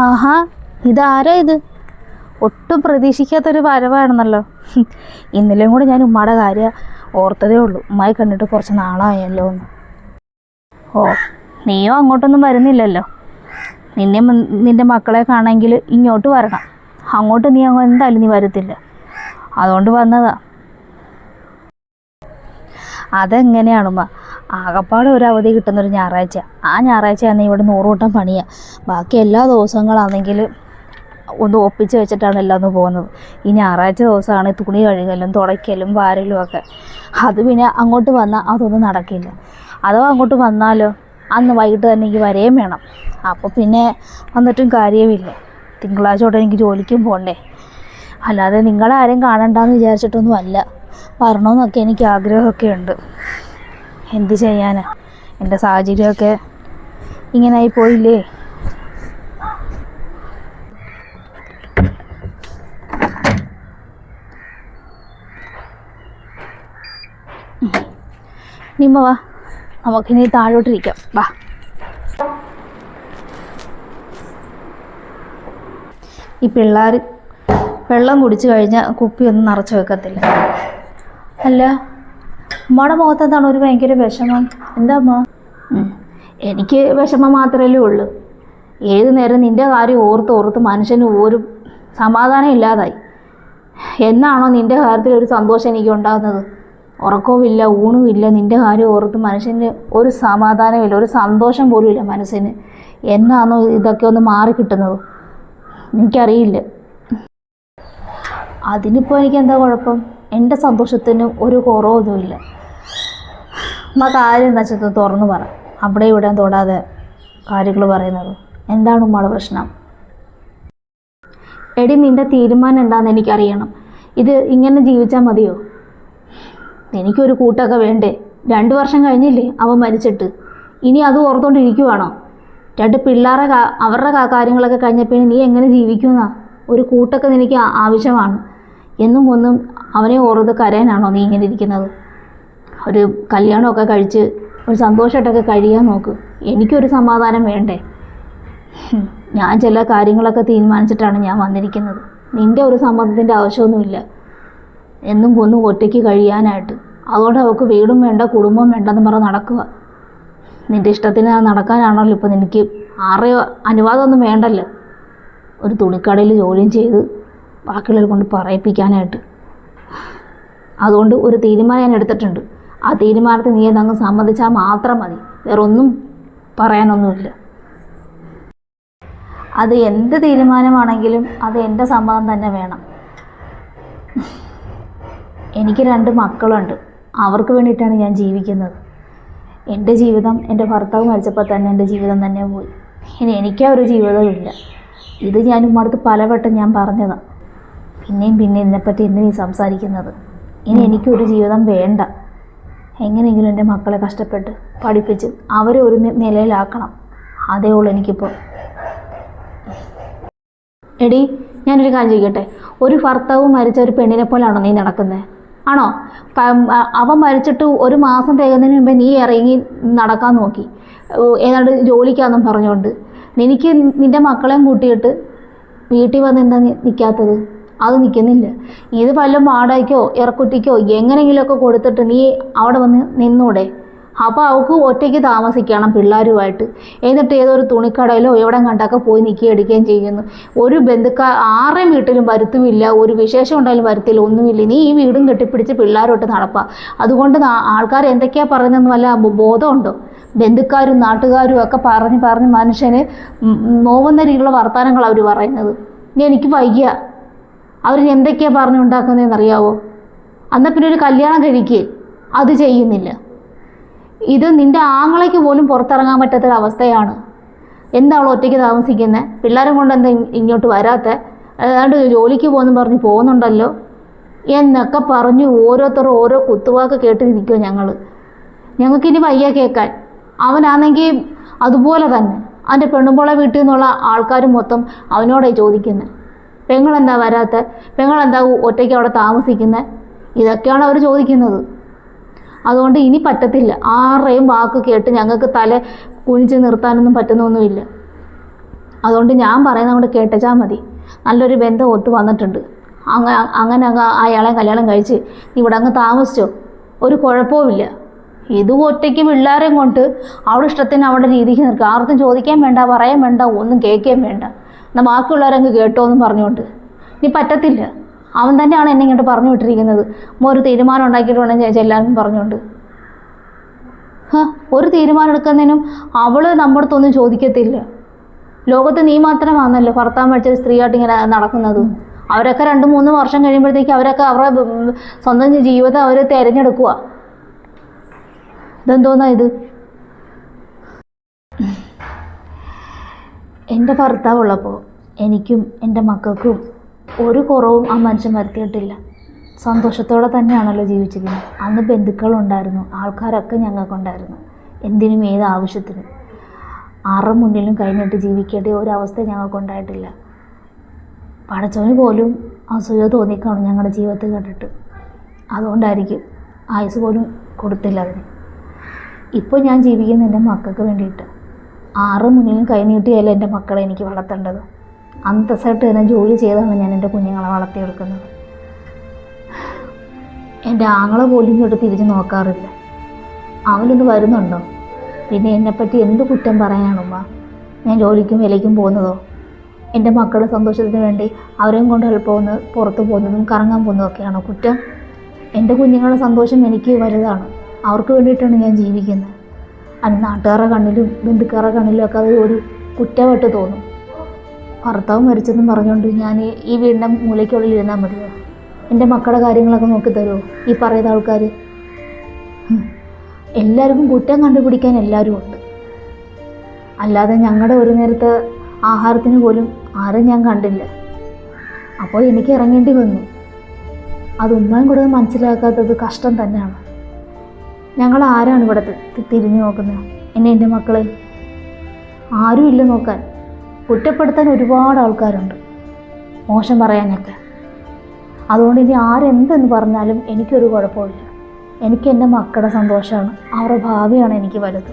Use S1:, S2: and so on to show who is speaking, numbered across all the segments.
S1: ആഹാ ഇതാരാ ഇത്? ഒട്ടും പ്രതീക്ഷിക്കാത്തൊരു വരവാണെന്നല്ലോ. ഇന്നലെയും കൂടെ ഞാൻ ഉമ്മയുടെ കാര്യം ഓർത്തതേ ഉള്ളൂ. ഉമ്മായി കണ്ടിട്ട് കുറച്ച് നാളായല്ലോ എന്ന്. ഓ നീയോ അങ്ങോട്ടൊന്നും വരുന്നില്ലല്ലോ. നിന്നെ നിന്റെ മക്കളെ കാണാമെങ്കിൽ ഇങ്ങോട്ട് വരണം. അങ്ങോട്ട് നീ അങ്ങ് എന്തായാലും നീ വരത്തില്ല. അതുകൊണ്ട് വന്നതാ. അതെങ്ങനെയാണ് ഉമ്മ ആകപ്പാടെ ഒരു അവധി കിട്ടുന്നൊരു ഞായറാഴ്ച. ആ ഞായറാഴ്ച ആണെങ്കിൽ ഇവിടെ നൂറുകൂട്ടം പണിയാ. ബാക്കി എല്ലാ ദിവസങ്ങളാണെങ്കിൽ ഒന്ന് ഒപ്പിച്ച് വെച്ചിട്ടാണ് എല്ലാം ഒന്ന് പോകുന്നത്. ഈ ഞായറാഴ്ച ദിവസമാണ് തുണി കഴുകലും തുടയ്ക്കലും വാരലും ഒക്കെ. അത് പിന്നെ അങ്ങോട്ട് വന്നാൽ അതൊന്നും നടക്കില്ല. അഥവാ അങ്ങോട്ട് വന്നാലോ അന്ന് വൈകിട്ട് തന്നെ എനിക്ക് വരെയും വേണം. അപ്പോൾ പിന്നെ വന്നിട്ടും കാര്യമില്ല. തിങ്കളാഴ്ച തൊട്ട് എനിക്ക് ജോലിക്കും പോകണ്ടേ അല്ലാതെ നിങ്ങളാരും കാണണ്ടെന്ന് വിചാരിച്ചിട്ടൊന്നും അല്ല വരണമെന്നൊക്കെ എനിക്ക് ആഗ്രഹമൊക്കെ ഉണ്ട്. എന്ത് ചെയ്യാനാ? എന്റെ സാഹചര്യമൊക്കെ ഇങ്ങനായി പോയില്ലേ? നിമ്മ വാ. നമുക്കിനി താഴോട്ടിരിക്കാം. വാ. ഈ പിള്ളേർ വെള്ളം കുടിച്ചു കഴിഞ്ഞാൽ കുപ്പിയൊന്നും നിറച്ച് വെക്കത്തില്ല. അല്ല ഉമ്മയുടെ മുഖത്ത് എന്താണ് ഒരു ഭയങ്കര വിഷമം? എന്താ അമ്മ എനിക്ക് വിഷമം മാത്രമല്ലേ ഉള്ളൂ. ഏത് നേരം നിന്റെ കാര്യം ഓർത്ത് ഓർത്ത് മനുഷ്യന് ഒരു സമാധാനം ഇല്ലാതായി. എന്നാണോ നിന്റെ കാര്യത്തിൽ ഒരു സന്തോഷം എനിക്ക് ഉണ്ടാകുന്നത്? ഉറക്കവുമില്ല ഊണുമില്ല നിന്റെ കാര്യം ഓർത്ത് മനുഷ്യന് ഒരു സമാധാനമില്ല ഒരു സന്തോഷം പോലും ഇല്ല മനസ്സിന് എന്നാണോ ഇതൊക്കെ ഒന്ന് മാറി കിട്ടുന്നത്? എനിക്കറിയില്ല. അതിനിപ്പോൾ എനിക്ക് എന്താ കുഴപ്പം? എന്റെ സന്തോഷത്തിനും ഒരു കുറവൊന്നുമില്ല. അമ്മ കാര്യം എന്താ വെച്ചാൽ തുറന്നു പറ. അവിടെ ഇവിടെ തൊടാതെ കാര്യങ്ങൾ പറയുന്നത്. എന്താണ് ഉമ്മയുടെ പ്രശ്നം? എടി നിന്റെ തീരുമാനം എന്താണെന്ന് എനിക്കറിയണം. ഇത് ഇങ്ങനെ ജീവിച്ചാൽ മതിയോ? എനിക്കൊരു കൂട്ടൊക്കെ വേണ്ടേ. രണ്ട് വർഷം കഴിഞ്ഞില്ലേ അവൻ മരിച്ചിട്ട്. ഇനി അത് ഓർത്തുകൊണ്ടിരിക്കുവാണോ രണ്ട് പിള്ളേരെ അവരുടെ കാര്യങ്ങളൊക്കെ കഴിഞ്ഞപ്പോൾ നീ എങ്ങനെ ജീവിക്കുമെന്നാ ഒരു കൂട്ടൊക്കെ നിനക്ക് ആവശ്യമാണ്. എന്നും ഒന്നും അവനെ ഓർത്ത് കരയാനാണോ നീ ഇങ്ങനെ ഇരിക്കുന്നത്? ഒരു കല്യാണമൊക്കെ കഴിച്ച് ഒരു സന്തോഷമായിട്ടൊക്കെ കഴിയാൻ നോക്ക്. എനിക്കൊരു സമാധാനം വേണ്ടേ? ഞാൻ ചില കാര്യങ്ങളൊക്കെ തീരുമാനിച്ചിട്ടാണ് ഞാൻ വന്നിരിക്കുന്നത്. നിന്റെ ഒരു സമ്മതത്തിന്റെ ആവശ്യമൊന്നുമില്ല. എന്നും കൊന്നും ഒറ്റയ്ക്ക് കഴിയാനായിട്ട്. അതുകൊണ്ട് അവൾക്ക് വീടും വേണ്ട കുടുംബം വേണ്ടെന്ന് പറഞ്ഞ് നടക്കുക. നിന്റെ ഇഷ്ടത്തിന് നടക്കാനാണല്ലോ ഇപ്പോൾ നിനക്ക് ആറ് അനുവാദമൊന്നും വേണ്ടല്ലോ. ഒരു തുണിക്കടയിൽ ജോലിയും ചെയ്ത് ബാക്കിയുള്ളവരെ കൊണ്ട് പറയിപ്പിക്കാനായിട്ട്. അതുകൊണ്ട് ഒരു തീരുമാനം ഞാൻ എടുത്തിട്ടുണ്ട്. ആ തീരുമാനത്തിൽ നീ അതങ്ങ് സമ്മതിച്ചാൽ മാത്രം മതി. വേറെ ഒന്നും പറയാനൊന്നുമില്ല. അത് എന്ത് തീരുമാനമാണെങ്കിലും അത് എന്റെ സമ്മതം തന്നെ വേണം. എനിക്ക് രണ്ട് മക്കളുണ്ട്. അവർക്ക് വേണ്ടിയിട്ടാണ് ഞാൻ ജീവിക്കുന്നത്. എന്റെ ജീവിതം എന്റെ ഭർത്താവ് മരിച്ചപ്പോൾ തന്നെ എന്റെ ജീവിതം തന്നെ പോയി. ഇനി എനിക്കാ ഒരു ജീവിതമില്ല ഇത് ഞാൻ ഉമ്മടുത്ത് പലവട്ടം ഞാൻ പറഞ്ഞതാണ് പിന്നെയും പിന്നെ ഇതിനെപ്പറ്റി എന്തിനീ സംസാരിക്കുന്നത്? ഇനി എനിക്കൊരു ജീവിതം വേണ്ട. എങ്ങനെയെങ്കിലും എന്റെ മക്കളെ കഷ്ടപ്പെട്ട് പഠിപ്പിച്ച് അവരെ ഒരു നിലയിലാക്കണം. അതേ ഉള്ളൂ എനിക്കിപ്പോൾ. എടി ഞാനൊരു കാര്യം ചോദിക്കട്ടെ? ഒരു ഭർത്താവ് മരിച്ച ഒരു പെണ്ണിനെ പോലാണോ നീ നടക്കുന്നത് ആണോ? അവൻ മരിച്ചിട്ട് ഒരു മാസം തികയുന്നതിന് മുമ്പേ നീ ഇറങ്ങി നടക്കാൻ നോക്കി. ഏതാണ്ട് ജോലിക്കാന്നും പറഞ്ഞുകൊണ്ട്. എനിക്ക് നിന്റെ മക്കളെയും കൂട്ടിയിട്ട് വീട്ടിൽ വന്ന് എന്താ നിൽക്കാത്തത് അത് നിൽക്കുന്നില്ല ഇത് വല്ല വാടകയ്ക്കോ ഇറക്കുട്ടിക്കോ എങ്ങനെയെങ്കിലുമൊക്കെ കൊടുത്തിട്ട് നീ അവിടെ വന്ന് നിന്നൂടെ. അപ്പോൾ അവൾക്ക് ഒറ്റയ്ക്ക് താമസിക്കണം പിള്ളേരുമായിട്ട്. എന്നിട്ട് ഏതൊരു തുണിക്കടയിലോ എവിടെ കണ്ടൊക്കെ പോയി നിൽക്കുകയും എടുക്കുകയും ചെയ്യുന്നു. ഒരു ബന്ധുക്കാർ ആരുടെയും വീട്ടിലും വരുത്തുമില്ല ഒരു വിശേഷം ഉണ്ടായാലും വരുത്തില്ല ഒന്നുമില്ല. നീ ഈ വീടും കെട്ടിപ്പിടിച്ച് പിള്ളേരോട്ട് നടപ്പാ. അതുകൊണ്ട് ആൾക്കാർ എന്തൊക്കെയാ പറയുന്നതെന്ന് വല്ല ബോധമുണ്ടോ? ബന്ധുക്കാരും നാട്ടുകാരും ഒക്കെ പറഞ്ഞ് പറഞ്ഞ് മനുഷ്യന് നോവുന്ന രീതിയിലുള്ള വർത്തമാനങ്ങൾ അവർ പറയുന്നത്. എനിക്ക് വയ്യ. അവർ എന്തൊക്കെയാണ് പറഞ്ഞുണ്ടാക്കുന്നതെന്ന് അറിയാവോ എന്നാൽ പിന്നെ ഒരു കല്യാണം കഴിക്കുക അത് ചെയ്യുന്നില്ല. ഇത് നിന്റെ ആങ്ങളയ്ക്ക് പോലും പുറത്തിറങ്ങാൻ പറ്റാത്തൊരവസ്ഥയാണ് എന്താണ് ഒറ്റയ്ക്ക് താമസിക്കുന്നത് പിള്ളേരെ കൊണ്ട് എന്താ ഇങ്ങോട്ട് വരാത്ത? ഏതാണ്ട് ജോലിക്ക് പോകുന്നു പറഞ്ഞ് പോകുന്നുണ്ടല്ലോ. എന്നൊക്കെ പറഞ്ഞ് ഓരോരുത്തരും ഓരോ കുത്തുവാക്ക് കേട്ട് ഞങ്ങൾ ഞങ്ങൾക്കിനി വയ്യ കേൾക്കാൻ. അവനാണെങ്കിൽ അതുപോലെ തന്നെ. അവന്റെ പെണ്ണുമ്പോളെ വീട്ടിൽ നിന്നുള്ള ആൾക്കാർ മൊത്തം അവനോടായി ചോദിക്കുന്നത് പെങ്ങളെന്താ വരാത്ത? പെങ്ങളെന്താ ഒറ്റയ്ക്ക് അവിടെ താമസിക്കുന്നത് ഇതൊക്കെയാണ് അവർ ചോദിക്കുന്നത്. അതുകൊണ്ട് ഇനി പറ്റത്തില്ല. ആരുടെയും വാക്ക് കേട്ട് ഞങ്ങൾക്ക് തല കുനിച്ച് നിർത്താനൊന്നും പറ്റുന്നൊന്നുമില്ല. അതുകൊണ്ട് ഞാൻ പറയുന്നത് കൊണ്ട് കേട്ടച്ചാൽ മതി. നല്ലൊരു ബന്ധം ഒത്തു വന്നിട്ടുണ്ട്. അങ്ങ അങ്ങനെ അങ്ങ് അയാളെ കല്യാണം കഴിച്ച് ഇവിടെ അങ്ങ് താമസിച്ചോ? ഒരു കുഴപ്പവുമില്ല. ഇത് ഒറ്റയ്ക്ക് പിള്ളേരെയും കൊണ്ട് അവിടെ ഇഷ്ടത്തിന് അവിടെ രീതിക്ക് നിൽക്കുക ആർക്കും ചോദിക്കാൻ വേണ്ട പറയാൻ വേണ്ട ഒന്നും കേൾക്കുകയും വേണ്ട. എന്നാൽ ബാക്കിയുള്ളവരങ്ങ് കേട്ടോ എന്ന് പറഞ്ഞുകൊണ്ട്. നീ പറ്റത്തില്ല. അവൻ തന്നെയാണ് എന്നെ ഇങ്ങോട്ട് പറഞ്ഞു വിട്ടിരിക്കുന്നത്. ഒരു തീരുമാനം ഉണ്ടാക്കിയിട്ട് വേണം ചേച്ചി എല്ലാവരും പറഞ്ഞുകൊണ്ട്. ഒരു തീരുമാനം എടുക്കുന്നതിനും അവൾ നമ്മുടെ അടുത്തൊന്നും ചോദിക്കത്തില്ല. ലോകത്ത് നീ മാത്രമാണല്ലോ ഭർത്താവ് മരിച്ചൊരു സ്ത്രീയായിട്ട് ഇങ്ങനെ നടക്കുന്നത്. അവരൊക്കെ രണ്ട് മൂന്ന് വർഷം കഴിയുമ്പോഴത്തേക്ക് അവരൊക്കെ അവരുടെ സ്വന്തം ജീവിതം അവർ തിരഞ്ഞെടുക്കുക ഇതെന്തോന്നാ ഇത്? എന്റെ ഭർത്താവ് ഉള്ളപ്പോൾ എനിക്കും എന്റെ മക്കൾക്കും ഒരു കുറവും ആ മനുഷ്യൻ വരുത്തിയിട്ടില്ല. സന്തോഷത്തോടെ തന്നെയാണല്ലോ ജീവിച്ചിരുന്നത് അന്ന് ബന്ധുക്കളുണ്ടായിരുന്നു. ആൾക്കാരൊക്കെ ഞങ്ങൾക്കുണ്ടായിരുന്നു. എന്തിനും ഏത് ആവശ്യത്തിനും. ആരുടെ മുന്നിലും കഴിഞ്ഞിട്ട് ജീവിക്കേണ്ട ഒരവസ്ഥ ഞങ്ങൾക്കുണ്ടായിട്ടില്ല. പടച്ചവന് പോലും അസൂയ തോന്നിക്കാണും ഞങ്ങളുടെ ജീവിതത്തിൽ കണ്ടിട്ട്. അതുകൊണ്ടായിരിക്കും ആയുസ് പോലും കൊടുത്തില്ല അതിന്. ഇപ്പോൾ ഞാൻ ജീവിക്കുന്ന എന്റെ മക്കൾക്ക് വേണ്ടിയിട്ട്. ആറ് മുന്നിലും കൈനീട്ടിയല്ല എന്റെ മക്കളെ എനിക്ക് വളർത്തേണ്ടത്? അന്തസ്സായിട്ട് തന്നെ ജോലി ചെയ്താണ് ഞാൻ എന്റെ കുഞ്ഞുങ്ങളെ വളർത്തിയെടുക്കുന്നത്. എന്റെ ആങ്ങളെ പോലും ഇങ്ങോട്ട് തിരിഞ്ഞ് നോക്കാറില്ല. അവനൊന്ന് വരുന്നുണ്ടോ? പിന്നെ എന്നെപ്പറ്റി എന്ത് കുറ്റം പറയാനാണ് ഉമ്മ? ഞാൻ ജോലിക്കും വിലയ്ക്കും പോകുന്നതോ? എന്റെ മക്കളുടെ സന്തോഷത്തിന് വേണ്ടി അവരെയും കൊണ്ട് എളുപ്പമൊന്ന് പുറത്ത് പോകുന്നതും കറങ്ങാൻ പോകുന്നതും ഒക്കെയാണോ കുറ്റം? എന്റെ കുഞ്ഞുങ്ങളുടെ സന്തോഷം എനിക്ക് വലുതാണ്. അവർക്ക് വേണ്ടിയിട്ടാണ് ഞാൻ ജീവിക്കുന്നത്. അത് നാട്ടുകാരുടെ കണ്ണിലും ബന്ധുക്കാരുടെ കണ്ണിലും ഒക്കെ അത് ഒരു കുറ്റമായിട്ട് തോന്നും. ഭർത്താവ് മരിച്ചെന്നും പറഞ്ഞുകൊണ്ട് ഞാൻ ഈ വീടിന്റെ മൂലയ്ക്കുള്ളിൽ ഇരുന്നാൽ മതിയോ? എന്റെ മക്കളുടെ കാര്യങ്ങളൊക്കെ നോക്കി തരുമോ? ഈ പറയുന്ന ആൾക്കാർ എല്ലാവർക്കും കുറ്റം കണ്ടുപിടിക്കാൻ എല്ലാവരും ഉണ്ട്. അല്ലാതെ ഞങ്ങളുടെ ഒരു നേരത്തെ ആഹാരത്തിന് പോലും ആരും ഞാൻ കണ്ടില്ല. അപ്പോൾ എനിക്ക് ഇറങ്ങേണ്ടി വന്നു. അത് ഉമ്മയും കൂടെ മനസ്സിലാക്കാത്തത് കഷ്ടം തന്നെയാണ്. ഞങ്ങൾ ആരാണ് ഇവിടെ തിരിഞ്ഞു നോക്കുന്നത്? എന്നെ എന്റെ മക്കളെ ഇല്ല നോക്കാൻ. കുറ്റപ്പെടുത്താൻ ഒരുപാട് ആൾക്കാരുണ്ട്. മോശം പറയാനൊക്കെ. അതുകൊണ്ട് ഇനി ആരെന്തെന്ന് പറഞ്ഞാലും എനിക്കൊരു കുഴപ്പമില്ല. എനിക്ക് എന്റെ മക്കളുടെ സന്തോഷമാണ്. അവരുടെ ഭാവിയാണ് എനിക്ക് വലുത്.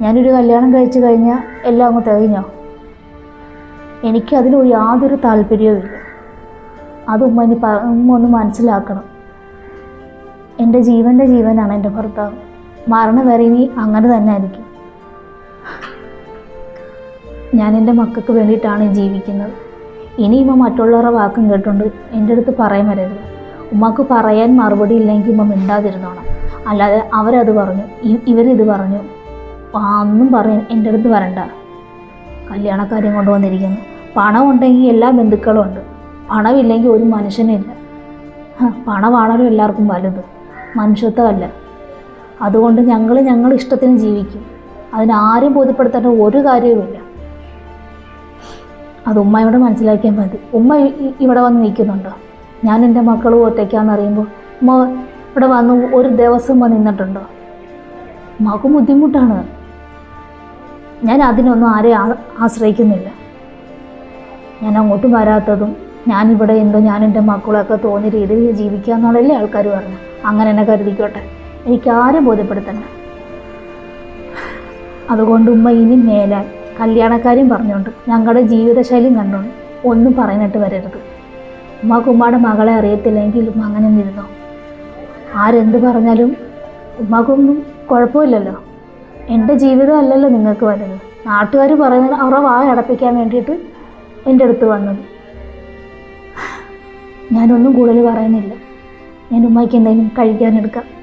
S1: ഞാനൊരു കല്യാണം കഴിച്ചു കഴിഞ്ഞാൽ എല്ലാം അങ്ങ് തികഞ്ഞോ? എനിക്കതിൽ യാതൊരു താല്പര്യവുമില്ല. അത് ഉമ്മ ഇനി ഉമ്മ ഒന്ന് മനസ്സിലാക്കണം. എന്റെ ജീവന്റെ ജീവനാണ് എന്റെ ഭർത്താവ്. മരണം വരെ ഇനി അങ്ങനെ തന്നെ ആയിരിക്കും. ഞാൻ എന്റെ മക്കൾക്ക് വേണ്ടിയിട്ടാണ് ജീവിക്കുന്നത്. ഇനി ഉമ്മ മറ്റുള്ളവരുടെ വാക്കും കേട്ടുകൊണ്ട് എന്റെ അടുത്ത് പറയാൻ വരരുത്. ഉമ്മക്ക് പറയാൻ മറുപടി ഇല്ലെങ്കിൽ ഉമ്മ മിണ്ടാതിരുന്നോണം. അല്ലാതെ അവരത് പറഞ്ഞു ഇവരിത് പറഞ്ഞു. അന്നും പറയാൻ എന്റെ അടുത്ത് വരണ്ട. കല്യാണക്കാര്യം കൊണ്ടുവന്നിരിക്കുന്നു. പണം ഉണ്ടെങ്കിൽ എല്ലാ ബന്ധുക്കളും ഉണ്ട്. പണമില്ലെങ്കിൽ ഒരു മനുഷ്യനില്ല. പണമാണല്ലോ എല്ലാവർക്കും വലുത്. മനുഷ്യത്വമല്ല. അതുകൊണ്ട് ഞങ്ങൾ ഞങ്ങളുടെ ഇഷ്ടത്തിന് ജീവിക്കും. അതിനാരും ബോധ്യപ്പെടുത്തേണ്ട ഒരു കാര്യവുമില്ല. അത് ഉമ്മയോട് മനസ്സിലാക്കിയാൽ മതി. ഉമ്മ ഇവിടെ വന്ന് നിൽക്കുന്നുണ്ടോ? ഞാൻ എന്റെ മക്കളും ഒറ്റയ്ക്കാന്ന് അറിയുമ്പോൾ ഉമ്മ ഇവിടെ വന്ന് ഒരു ദിവസം വന്ന് നിന്നിട്ടുണ്ടോ? ഉമ്മക്ക് ബുദ്ധിമുട്ടാണ്. ഞാൻ അതിനൊന്നും ആരെയും ആശ്രയിക്കുന്നില്ല. ഞാൻ അങ്ങോട്ടും വരാത്തതും ഞാനിവിടെ എന്തോ ഞാൻ എന്റെ മക്കളൊക്കെ തോന്നിയ രീതിയിൽ ജീവിക്കുക എന്നുള്ളതല്ലേ ആൾക്കാർ പറഞ്ഞു അങ്ങനെ എന്നെ കരുതിക്കോട്ടെ. എനിക്ക് ആരും ബോധ്യപ്പെടുത്തണ്ട. അതുകൊണ്ട് ഉമ്മ ഇനി മേലാൽ കല്യാണക്കാരും പറഞ്ഞുകൊണ്ട് ഞങ്ങളുടെ ജീവിതശൈലിയും കണ്ടുകൊണ്ട് ഒന്നും പറയാനായിട്ട് വരരുത്. ഉമ്മാക്ക് ഉമ്മയുടെ മകളെ അറിയത്തില്ലെങ്കിൽ ഉമ്മ അങ്ങനെ നിന്നോ ആരെന്ത് പറഞ്ഞാലും ഉമ്മാക്കൊന്നും കുഴപ്പമില്ലല്ലോ. എന്റെ ജീവിതം അല്ലല്ലോ നിങ്ങൾക്ക് വരുന്നത്. നാട്ടുകാർ പറയുന്നത് അവരുടെ വായ അടപ്പിക്കാൻ വേണ്ടിയിട്ട് എന്റെ അടുത്ത് വന്നത്. ഞാനൊന്നും കൂടുതൽ പറയുന്നില്ല. ഞാൻ ഉമ്മയ്ക്ക് എന്തെങ്കിലും കഴിക്കാനെടുക്കാം